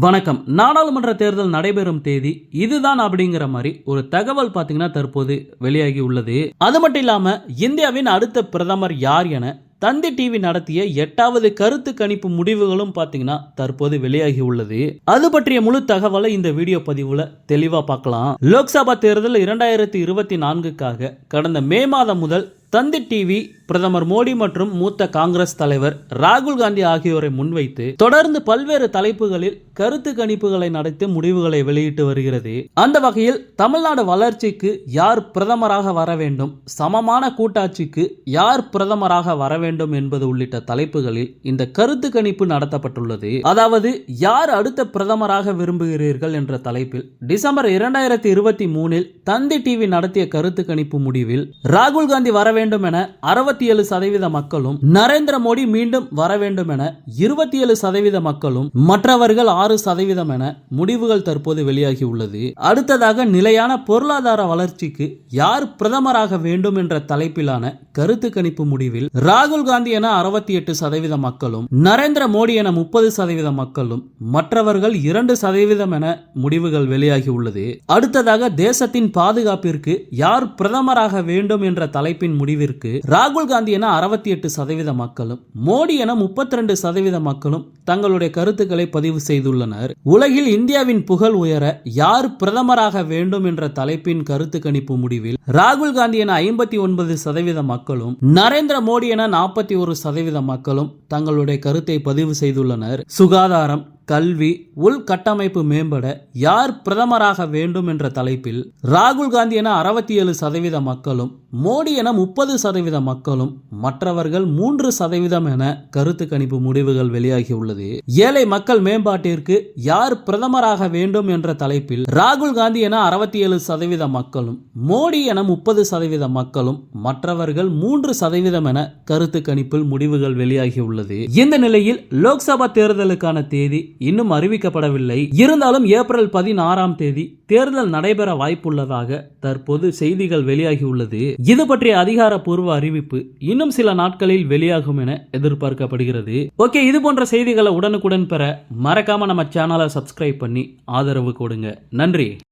வணக்கம். நாடாளுமன்ற தேர்தல் நடைபெறும் தேதி இதுதான் அப்படிங்கிற மாதிரி ஒரு தகவல் பார்த்தீங்கன்னா தற்போது வெளியாகி உள்ளது. அது மட்டும் இல்லாமல் இந்தியாவின் அடுத்த பிரதமர் யார் என தந்தி டிவி நடத்திய எட்டாவது கருத்து கணிப்பு முடிவுகளும் பாத்தீங்கன்னா தற்போது வெளியாகி உள்ளது. அது பற்றிய முழு தகவலை இந்த வீடியோ பதிவுல தெளிவா பார்க்கலாம். லோக்சபா தேர்தல் இரண்டாயிரத்தி இருபத்தி நான்குக்காக கடந்த மே மாதம் முதல் தந்தி டிவி பிரதமர் மோடி மற்றும் மூத்த காங்கிரஸ் தலைவர் ராகுல் காந்தி ஆகியோரை முன்வைத்து தொடர்ந்து பல்வேறு தலைப்புகளில் கருத்து கணிப்புகளை நடத்தி முடிவுகளை வெளியிட்டு வருகிறது. அந்த வகையில் தமிழ்நாடு வளர்ச்சிக்கு யார் பிரதமராக வர வேண்டும் சமமான கூட்டாட்சிக்கு யார் பிரதமராக வர வேண்டும் என்பது உள்ளிட்ட தலைப்புகளில் இந்த கருத்து கணிப்பு நடத்தப்பட்டுள்ளது. அதாவது யார் அடுத்த பிரதமராக விரும்புகிறீர்கள் என்ற தலைப்பில் டிசம்பர் இரண்டாயிரத்தி இருபத்தி மூணில் தந்தி டிவி நடத்திய கருத்து கணிப்பு முடிவில் ராகுல் காந்தி வர வேண்டும் என அறுபத்தி ஏழு சதவீத மக்களும் நரேந்திர மோடி மீண்டும் வர வேண்டும் என இருபத்தி ஏழு சதவீத மக்களும் மற்றவர்கள் ஆறு சதவீதம் என முடிவுகள் தற்போது வெளியாகி உள்ளது. அடுத்ததாக நிலையான பொருளாதார வளர்ச்சிக்கு யார் பிரதமராக வேண்டும் என்ற தலைப்பிலான கருத்து கணிப்பு முடிவில் ராகுல் காந்தி என அறுபத்தி எட்டு சதவீத மக்களும் நரேந்திர மோடி என முப்பது சதவீத மக்களும் மற்றவர்கள் இரண்டு சதவீதம் என முடிவுகள் வெளியாகி உள்ளது. அடுத்ததாக தேசத்தின் பாதுகாப்பிற்கு யார் பிரதமராக வேண்டும் என்ற தலைப்பின் முடிவிற்கு ராகுல் காந்தி என அறுபத்தி எட்டு சதவீத மக்களும் மோடி என முப்பத்தி ரெண்டு சதவீத மக்களும் தங்களுடைய கருத்துக்களை பதிவு செய்துள்ளனர். உலகில் இந்தியாவின் புகழ் உயர யார் பிரதமராக வேண்டும் என்ற தலைப்பின் கருத்து கணிப்பு முடிவில் ராகுல் காந்தி என ஐம்பத்தி ஒன்பது சதவீத மக்கள் மக்களும் நரேந்திர மோடி என நாற்பத்தி ஒரு சதவீத மக்களும் தங்களுடைய கருத்தை பதிவு செய்துள்ளனர். சுகாதாரம் கல்வி உள்கட்டமைப்பு மேம்பட யார் பிரதமராக வேண்டும் என்ற தலைப்பில் ராகுல் காந்தி என அறுபத்தி ஏழு சதவீத மக்களும் மோடி என முப்பது சதவீத மக்களும் மற்றவர்கள் மூன்று சதவீதம் என கருத்து கணிப்பு முடிவுகள் வெளியாகியுள்ளது. ஏழை மக்கள் மேம்பாட்டிற்கு யார் பிரதமராக வேண்டும் என்ற தலைப்பில் ராகுல் காந்தி என அறுபத்தி ஏழு சதவீத மக்களும் மோடி என முப்பது சதவீத மக்களும் மற்றவர்கள் மூன்று சதவீதம் என கருத்து கணிப்பில் முடிவுகள் வெளியாகியுள்ளது. இந்த நிலையில் லோக்சபா தேர்தலுக்கான தேதி இன்னும் அறிவிக்கப்படவில்லை. இருந்தாலும் ஏப்ரல் பதினாறாம் தேதி தேர்தல் நடைபெற வாய்ப்புள்ளதாக தற்போது செய்திகள் வெளியாகி உள்ளது இது பற்றிய அதிகாரப்பூர்வ அறிவிப்பு இன்னும் சில நாட்களில் வெளியாகும் என எதிர்பார்க்கப்படுகிறது. ஓகே இது போன்ற செய்திகளை உடனுக்குடன் பெற மறக்காம நம்ம சேனலை சப்ஸ்கிரைப் பண்ணி ஆதரவு கொடுங்க. நன்றி.